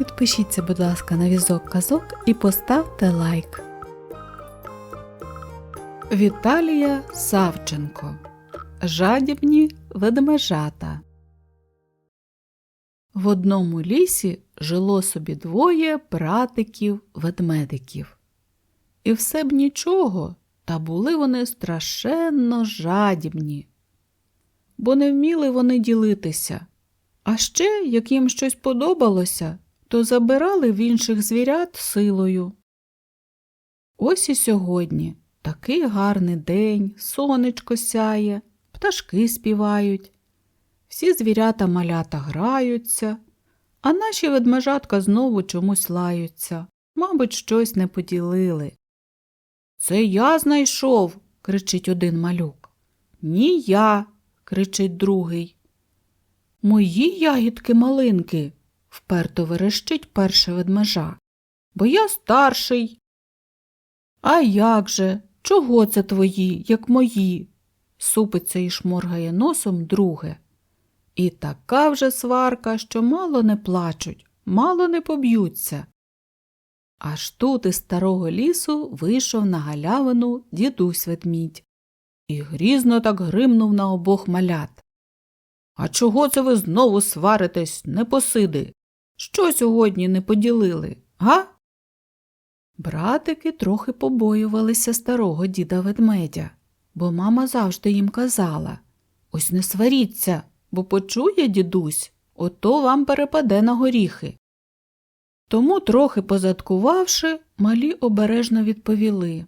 Підпишіться, будь ласка, на візок казок і поставте лайк. Віталія Савченко. Жадібні ведмежата. В одному лісі жило собі двоє братиків ведмедиків. І все б нічого, та були вони страшенно жадібні, бо не вміли вони ділитися. А ще, як їм щось подобалося, то забирали в інших звірят силою. Ось і сьогодні такий гарний день, сонечко сяє, пташки співають, всі звірята малята граються, а наші ведмежатка знову чомусь лаються, мабуть, щось не поділили. Це я знайшов, кричить один малюк. Ні я, кричить другий. Мої ягідки малинки, вперто верещить перше ведмежа, бо я старший. А як же? Чого це твої, як мої? супиться і шморгає носом друге. І така вже сварка, що мало не плачуть, мало не поб'ються. Аж тут із старого лісу вийшов на галявину дідусь ведмідь і грізно так гримнув на обох малят. А чого це ви знову сваритесь, непосиди? Що сьогодні не поділили, га? Братики трохи побоювалися старого діда ведмедя, бо мама завжди їм казала Ось не сваріться, бо почує дідусь, ото вам перепаде на горіхи. Тому, трохи позадкувавши, малі обережно відповіли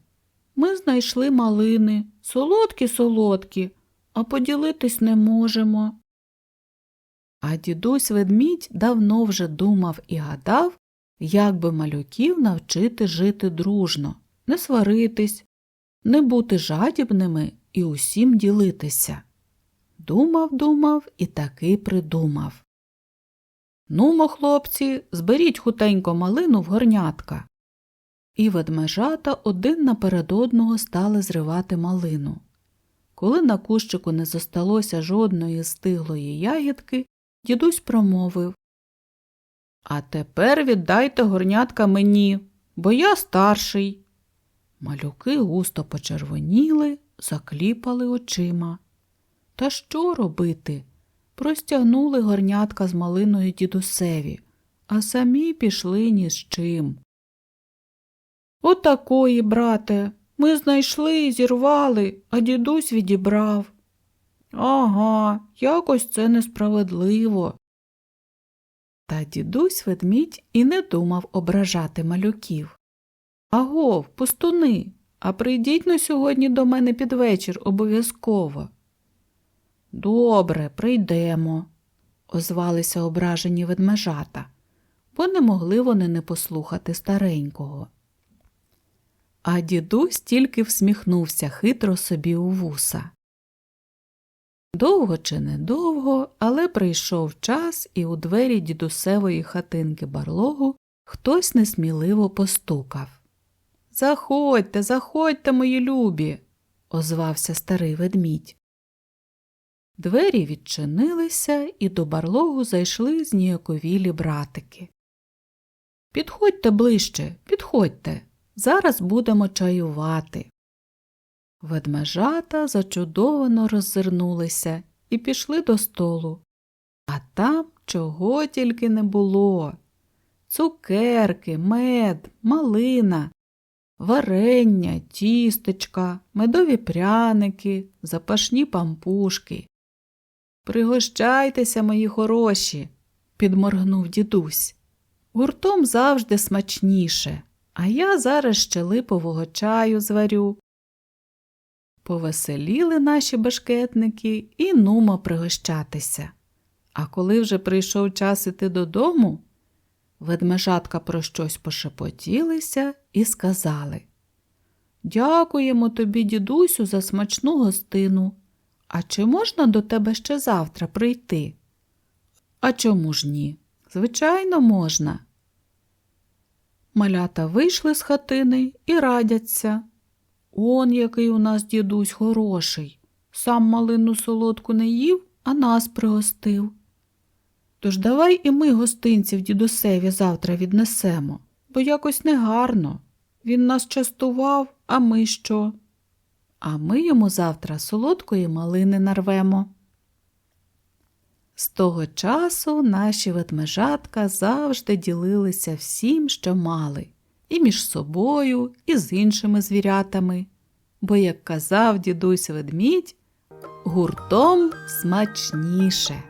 Ми знайшли малини, солодкі солодкі, а поділитись не можемо. А дідусь ведмідь давно вже думав і гадав, як би малюків навчити жити дружно, не сваритись, не бути жадібними і усім ділитися. Думав, думав і таки придумав. Нумо, хлопці, зберіть хутенько малину в горнятка. І ведмежата один наперед одного стали зривати малину. Коли на кущику не зосталося жодної стиглої ягідки, дідусь промовив А тепер віддайте горнятка мені, бо я старший. Малюки густо почервоніли, закліпали очима. Та що робити? Простягнули горнятка з малиною дідусеві, а самі пішли ні з чим. Отакої, брате, ми знайшли, і зірвали, а дідусь відібрав. Ага, якось це несправедливо. Та дідусь ведмідь і не думав ображати малюків. Агов, пустуни, а прийдіть на сьогодні до мене під вечір обов'язково. Добре, прийдемо, озвалися ображені ведмежата, бо не могли вони не послухати старенького. А дідусь тільки всміхнувся хитро собі у вуса. Довго чи недовго, але прийшов час, і у двері дідусевої хатинки барлогу хтось несміливо постукав. Заходьте, заходьте, мої любі, озвався старий ведмідь. Двері відчинилися, і до барлогу зайшли зніяковілі братики. Підходьте ближче, підходьте. Зараз будемо чаювати. Ведмежата зачудовано роззирнулися і пішли до столу. А там чого тільки не було. Цукерки, мед, малина, варення, тістечка, медові пряники, запашні пампушки. Пригощайтеся, мої хороші, підморгнув дідусь. Гуртом завжди смачніше, а я зараз ще липового чаю зварю. Повеселіли наші башкетники і нумо пригощатися. А коли вже прийшов час іти додому, ведмежатка про щось пошепотілися і сказали Дякуємо тобі, дідусю, за смачну гостину. А чи можна до тебе ще завтра прийти? А чому ж ні? Звичайно, можна. Малята вийшли з хатини і радяться. Он який у нас дідусь хороший. Сам малину солодку не їв, а нас пригостив. Тож давай і ми гостинців дідусеві завтра віднесемо, бо якось негарно. Він нас частував, а ми що? А ми йому завтра солодкої малини нарвемо. З того часу наші ведмежатка завжди ділилися всім, що мали, і між собою, і з іншими звірятами. Бо, як казав дідусь ведмідь, гуртом смачніше.